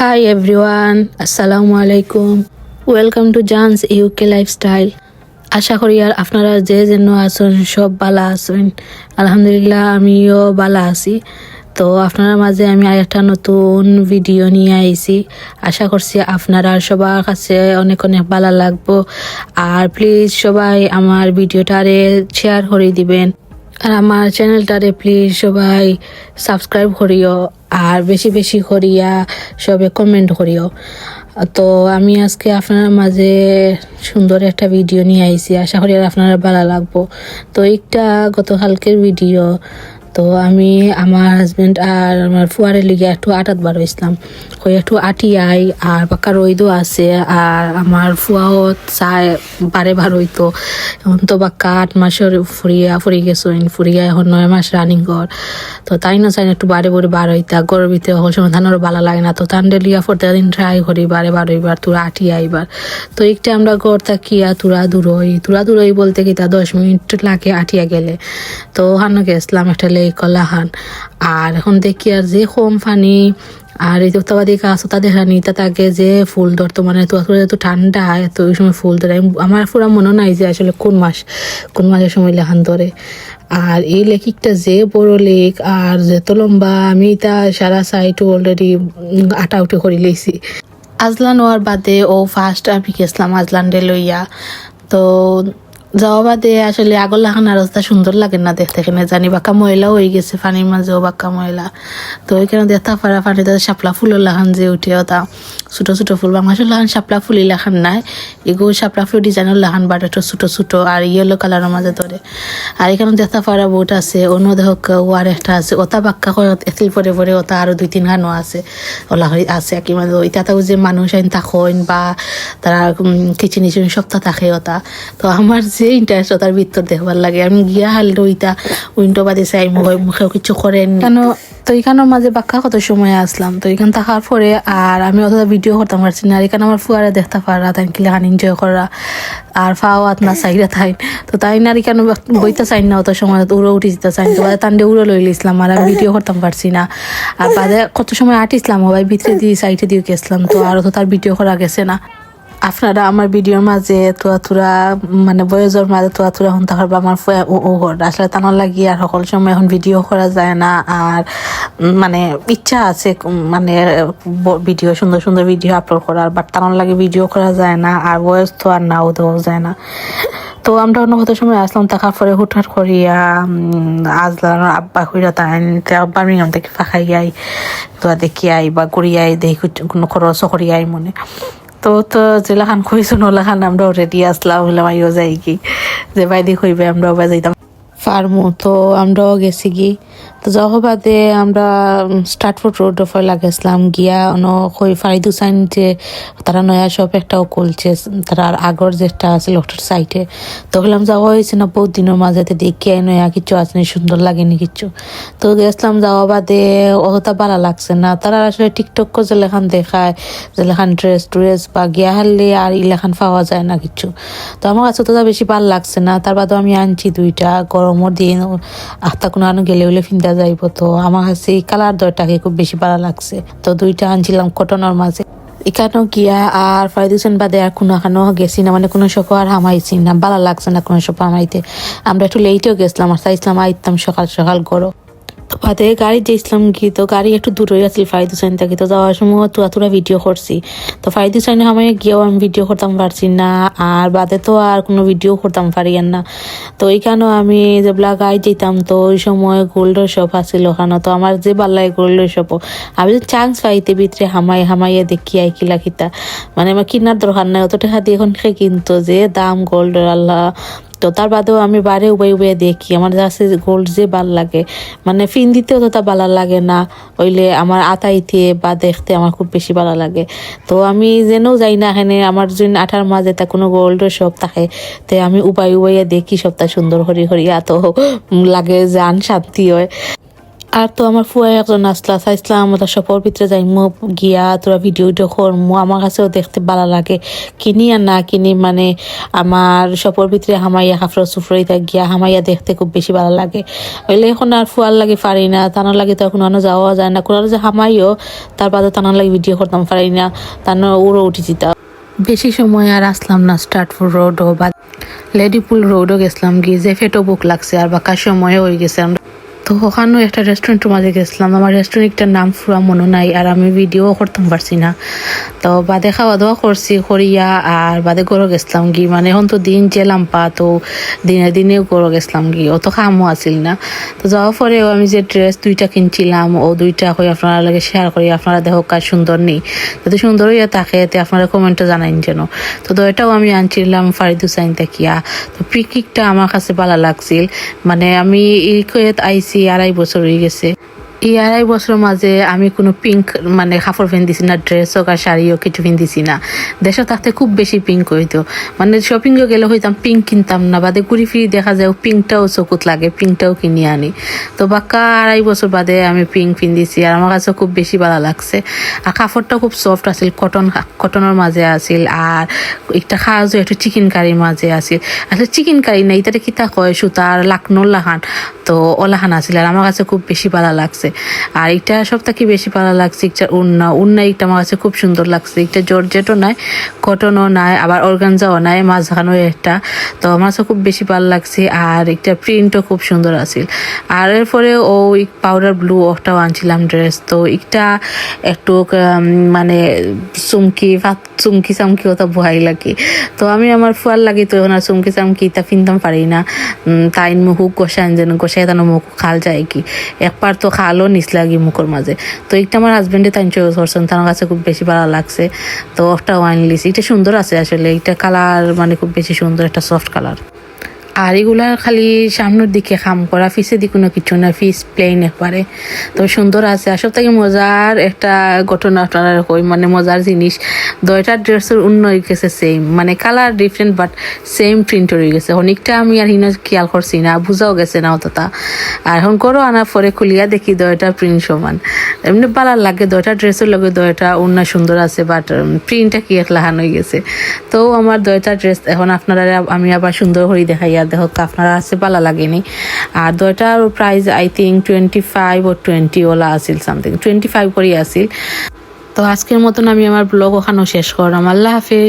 High everyone আসসালামু আলাইকুম welcome to জানস ইউকে লাইফস্টাইল আশা করি আর আপনারা যে যেন আছেন, সব বালা আছেন। আলহামদুলিল্লাহ, আমিও বালা আছি। তো আপনার মাঝে আমি আরেকটা নতুন ভিডিও নিয়ে আইছি। আশা করছি আপনারা সবার কাছে অনেক অনেক ভালো লাগবো। আর প্লিজ সবাই আমার ভিডিওটারে শেয়ার করে দিবেন। আর আমার চ্যানেলটারে প্লিজ সবাই সাবস্ক্রাইব করিও আর বেশি বেশি করিয়া সবে কমেন্ট করিও। তো আমি আজকে আপনার মাঝে সুন্দর একটা ভিডিও নিয়ে আইছি। আশা করি আর আপনারা ভালো লাগবো। তো একটা গতকালকের ভিডিও তো আমি আমার হাজবেন্ড আর আমার ফুয়ারের লিগে একটু আটাত বার হয়েছিলাম। ওই একটু আটি আই, আর পাকা রইদও আছে, আর আমার ফুয়াও চায় বারে বার হইতো। এখন তো বাক্কা আট মাসের ফুরিয়া ফুরি গেছো ফুরিয়া এখন নয় মাস রানিং কর তো তাই না চাই একটু বারে বারে বার হইতা গরুর ভিতরে হল সময় ধানেরও ভালো লাগে না। তো তান্ডে লিয়া ফোরতে দিন ট্রাই করি বারে বার হইবার, তোরা আটি আইবার তো একটা আমরা গড় থাকিয়া তুরা দূরই তুরা দূরই বলতে কি তা দশ মিনিট লাগে আটিয়া গেলে। তো ওখানে গেছিলাম একটা লেক কলাহান। আর এখন দেখি আর যে কম ফানি আর এই তত্ত্বাবাদী গাছ ওটা দেখা নি তা তাকে যে ফুল ধরতো মানে তো এত ঠান্ডা, এত ওই সময় ফুল ধরে। আমার পুরা মনে নাই যে আসলে কোন মাস, কোন মাসের সময় লেখান ধরে। আর এই লেখিকটা যে বড় লেখ, আর যেত লম্বা, আমি তা সারা সাইড অলরেডি আটা উঠে করে লইছি আজলান হওয়ার বাদে ও ফার্স্ট আমি গেছিলাম আজলান্ডে লইয়া। তো যাওয়া বাদে, আসলে আগর লাখান রাস্তা সুন্দর লাগে না দেখতে এখানে। জানি বাক্কা ময়লা হয়ে গেছে পানির মাঝেও বাক্কা ময়লা। তো ওইখানে দেখতে পারা পানিতে শাপলা ফুলের লাখান যে উঠে ওটা। ছোটো ছোটো ফুল বাংলাদেশের লাখান শাপলা ফুলি লাখান নাই। এগো শাপলা ফুল ডিজাইনের লাখান বাট একটু ছোটো ছোটো আর ইয়েলো কালারের মাঝে ধরে। আর এখানে দেখতে পারা বোট আছে। অন্য দেখক ওয়ার একটা আছে। ওটা বাক্কা করে এতিল পরে পরে ওটা আরও দুই তিন খানো আছে। ওলা হয়ে আছে কি মানে ওইটা তাও যে মানুষ আইন থাকেন বা তারা কিচেন ইচেন সপ্তাহ থাকে ওটা। তো আমার যে ইন্টারেস্ট ওটার ভিতর দেখবার লাগে। আমি গিয়া হাললে ওইটা উইন্ডো বাদে চাই মুখে কিছু করেন কেন তো এখানের মাঝে বাক্কা কত সময় আসলাম? তো এখান থাকার পরে আর আমি অতটা ভিডিও করতাম পারছি না আর এখানে আমার ফুয়ারে দেখতে পারা তাই কি লেখান এনজয় করা আর ফাও আতনা চাইরা তাই তো তাই না আর এখানে বইতে চাই না অত সময় উড়ো উঠে যেতে চাই তো তান্ডে উড়ো লই লিসলাম আর আমি ভিডিও করতাম পারছি না। আর বাদে কত সময় আটিসলাম ভাই ভিতরে দিয়ে সাইডে দিয়ে গেছিলাম, তো আর তো তার ভিডিও করা গেছে না। আপনারা আমার ভিডিওর মাঝে তোয়া তুরা মানে বয়সের মাঝে তোয়া তুরা হন থাকার আমার ফয়া, ও ঘর। আসলে তানোর লাগি আর সকল সময় এখন ভিডিও করা যায় না। আর মানে ইচ্ছা আছে মানে ভিডিও সুন্দর সুন্দর ভিডিও আপলোড করার বাট তানোর লাগে ভিডিও করা যায় না, আর বয়স তো আর নাও দেওয়া যায় না। তো আমরা অন্য কত সময় আসলাম থাকার পরে হুটহাট করিয়া আজলার আব্বা কইরা তাই আব্বা মিনিমাম থেকে ফাঁকাই আই তো দেখি আই বা করিয়াই দেখি কোনো খরচ করিয়াই মনে। তো তো যেলাখান খুঁজছো নলাখান আমরাও রেডি আসলাম হইলাম আইও যাই কি যে বাইদি কইবে, আমরাও বা যাইতাম ফার্মু, তো আমরাও গেছি কি তো যাওয়া বাদে আমরা স্টার্টফুড রোড ফয় লাগেছিলাম গিয়া অন কই ফারিদু সাইন যে তারা নয়া শপ একটাও খুলছে, তারা আগর যেটা আছে লোকটার সাইটে তো গেলাম যাওয়া হয়েছে না বহুত দিনের মাঝেতে দেখি নয়া কিছু আছে না, সুন্দর লাগেনি কিছু। তো গেছিলাম যাওয়া বাদে অতটা ভালো লাগছে না। তারা আসলে টিকটক যে লেখান দেখায় যে লেখান ড্রেস ট্রেস বা গিয়া হারলে আর ইলেখান পাওয়া যায় না কিছু। তো আমার কাছে তো বেশি ভালো লাগছে না, তার বাদেও আমি আনছি দুইটা গরমও দিন আখতা কোনো আনো গেলে হলে ফিন্দা যাইব তো। আমার কাছে এই কালার দরটাকে খুব বেশি ভালো লাগছে। তো দুইটা আনছিলাম কটনের মাঝে। এখানেও গিয়া আর ফাইদুসেন বাদে আর কোনো এখানেও গেছি না মানে কোনো সকাল আর হামাইছি না। ভালো লাগছে না কোনো সকাল হামাইতে। আমরা একটু লেটেও গেছিলাম, আর চাইছিলাম আইতাম সকাল সকাল গরম। তো বাদে গাড়ি যেছিলাম কি, তো গাড়ি একটু দূরই আছিল ফাইদু সাইন থেকে। তো যাওয়ার সময় তুয়া তুরা ভিডিও করছি। তো ফাইদু সাইনে আমি গিয়েও আমি ভিডিও করতাম পারছি না, আর বাদে তো আর কোনো ভিডিও করতাম পারি না। তো এইখানেও আমি যেগুলা গাড়ি যেতাম তো ওই সময় গোল্ডের শপ আছিল ওখানে। তো আমার যে ভালো লাগে গোল্ডের শপ আমি যদি চান্স পাইতে ভিতরে হামাই হামাইয়ে দেখি আই কিলা খিতা মানে আমার কিনার দরকার নাই, অত টাকা দিয়ে এখন কিনতো? যে দাম গোল্ডের আল্লাহ। তো তার বাদেও আমি বারে উবাই উবাই দেখি। আমার কাছে গোল্ড যে ভালো লাগে মানে ফিন দিতে তা ভালো লাগে না ওইলে আমার আতাইতে বা দেখতে আমার খুব বেশি ভালো লাগে। তো আমি যেনও যাই না এখানে আমার যদি আঠার মাঝে তা কোনো গোল্ডের সব থাকে, তো আমি উবাই উবাইয়া দেখি সবটা সুন্দর হরি হরিয়া তো লাগে যান শান্তি হয়। আর তো আমার ফুয়া একজন আসলা চাইছিলাম আমরা সপর ভিতরে যাই, মো গিয়া, তোরা ভিডিও ভিডিও করমু আমার কাছেও দেখতে ভালো লাগে। কিনি আর না কিনি মানে আমার সপর ভিতরে হামাইয়া, হাফরা সুফরিতে গিয়া হামাইয়া দেখতে খুব বেশি ভালো লাগে। ওইলে এখন আর ফুয়ার লাগে পারি না, তানোর লাগে তো এখন অন্য যাওয়া যায় না। কোনো যে হামাইও, তার বাদে তানোর লাগে ভিডিও করতাম, পারি না। তানো উড়ো উঠে যেতাম বেশি সময় আর আসলাম না স্টার্টফুল রোডও বা লেডিপুল রোডও গেছিলাম গিয়ে, যে ফেটো বুক লাগছে আর বাকার সময় হয়ে গেছে। আমরা তো ওখানেও একটা রেস্টুরেন্টের মাঝে গেছিলাম। আমার রেস্টুরেন্টটার নাম ফুরা মনে নাই আর আমি ভিডিও করতাম পারছি না। তো বাদে খাওয়া দাওয়া করছি, করিয়া আর বাদে গরো গেছিলাম কি মানে এখন তো দিন জেলাম পা, তো দিনে দিনেও গরো গেছিলাম কি অত খামও আসিল না। তো যাওয়ার পরেও আমি যে ড্রেস দুইটা কিনছিলাম, ও দুইটা হয়ে আপনারা লাগে শেয়ার করি, আপনারা দেখো কাজ সুন্দর নেই। যদি সুন্দর হইয়া থাকে এতে আপনারা কমেন্টে জানাইন যেন। তো এটাও আমি আনছিলাম ফারিদ হুসাইন তাকিয়া। তো পিকিকটা আমার কাছে ভালো লাগছিল। মানে আমি এই আইসি আড়াই বছর হয়ে গেছে। এই আড়াই বছর মাঝে আমি কোনো পিঙ্ক মানে কাপড় পিন্ধিছি না ড্রেস হোক আর শাড়ি হোক, কিছু পিন্ধিছি না। দেশে থাকতে খুব বেশি পিঙ্ক হইতো। মানে শপিংয়ে গেলে হইতাম পিঙ্ক কিনতাম না, বাদে ঘুরি ফিরি দেখা যায় পিঙ্কটাও চকুত লাগে পিঙ্কটাও কিনে আনি। তো বাক্কা আড়াই বছর বাদে আমি পিঙ্ক পিন্ধিছি আর আমার কাছে খুব বেশি ভালো লাগছে। আর কাপড়টা খুব সফট আছিল কটন কটনের মাঝে আছিল আর একটা খাওয়া একটু চিকেন কারির মাঝে আছিল। আসলে চিকেন কারি না ইতারে কিতা কয় সুতার লাকনোর লাহান। তো ওলাহান আছিল আর আমার কাছে খুব বেশি ভালো লাগছে। আর এটা সব থেকে বেশি ভালো লাগছে একটা উন্না উন্না একটা আমার কাছে খুব সুন্দর লাগছে। একটা জর্জেটও নাই কটনও নাই আবার অর্গানজাও নাই মাঝখানেও একটা। তো আমার কাছে খুব বেশি ভালো লাগছে, আর একটা প্রিন্টও খুব সুন্দর আছিল আর এরপরে ও পাউডার ব্লু ওটাও আনছিলাম ড্রেস। তো একটা একটু মানে চুমকি, ভাত চুমকি চামকি ওটা ভয় লাগে। তো আমি আমার ফুয়ার লাগি তো এখন আর চুমকি চামকি তা ফিনতাম পারি না। তাইন মুখ গোসাইন যেন গোসাই তানো মুখ খাল যায় কি। একবার তো খালও নিস লাগি মুখর মাঝে। তো একটা আমার হাজব্যান্ডে তাই চয়েস করছেন, তার কাছে খুব বেশি ভালো লাগছে। তো একটা ওয়াইন লিস এটা সুন্দর আছে আসলে এটা কালার মানে খুব বেশি সুন্দর, একটা সফট কালার আর এগুলার খালি সামনের দিকে খাম করা ফিসে দিকে কোনো কিছু না ফিস প্লেন একবারে। তো সুন্দর আছে আর সব থেকে মজার একটা ঘটনা আপনারা কই মানে মজার জিনিস। দয়টা ড্রেসের অন্য হয়ে গেছে সেম মানে colour different but same print হয়ে গেছে। অনেকটা আমি আর হিনা খেয়াল করছি না, বুঝাও গেছে না অতটা। আর এখন করো আনার পরে খুলিয়া দেখি দয়টা প্রিন্ট সমান। এমনি ভালো লাগে দয়টা ড্রেসের লগে দয়টা অন্য সুন্দর আছে বাট প্রিন্টটা কি এক লাহান হয়ে গেছে। তো আমার দয়টা ড্রেস এখন আপনারা, আমি আবার সুন্দর করে দেখাইয়া দেখো, আপনারা আছে, ভালো লাগেনি। আর দয়টার price I think twenty five O twenty ওলা আসিল সামথিং টোয়েন্টি ফাইভ করেই আসিল তো আজকের মতন আমি আমার ব্লগ ওখানেও শেষ করলাম। আল্লাহ হাফিজ।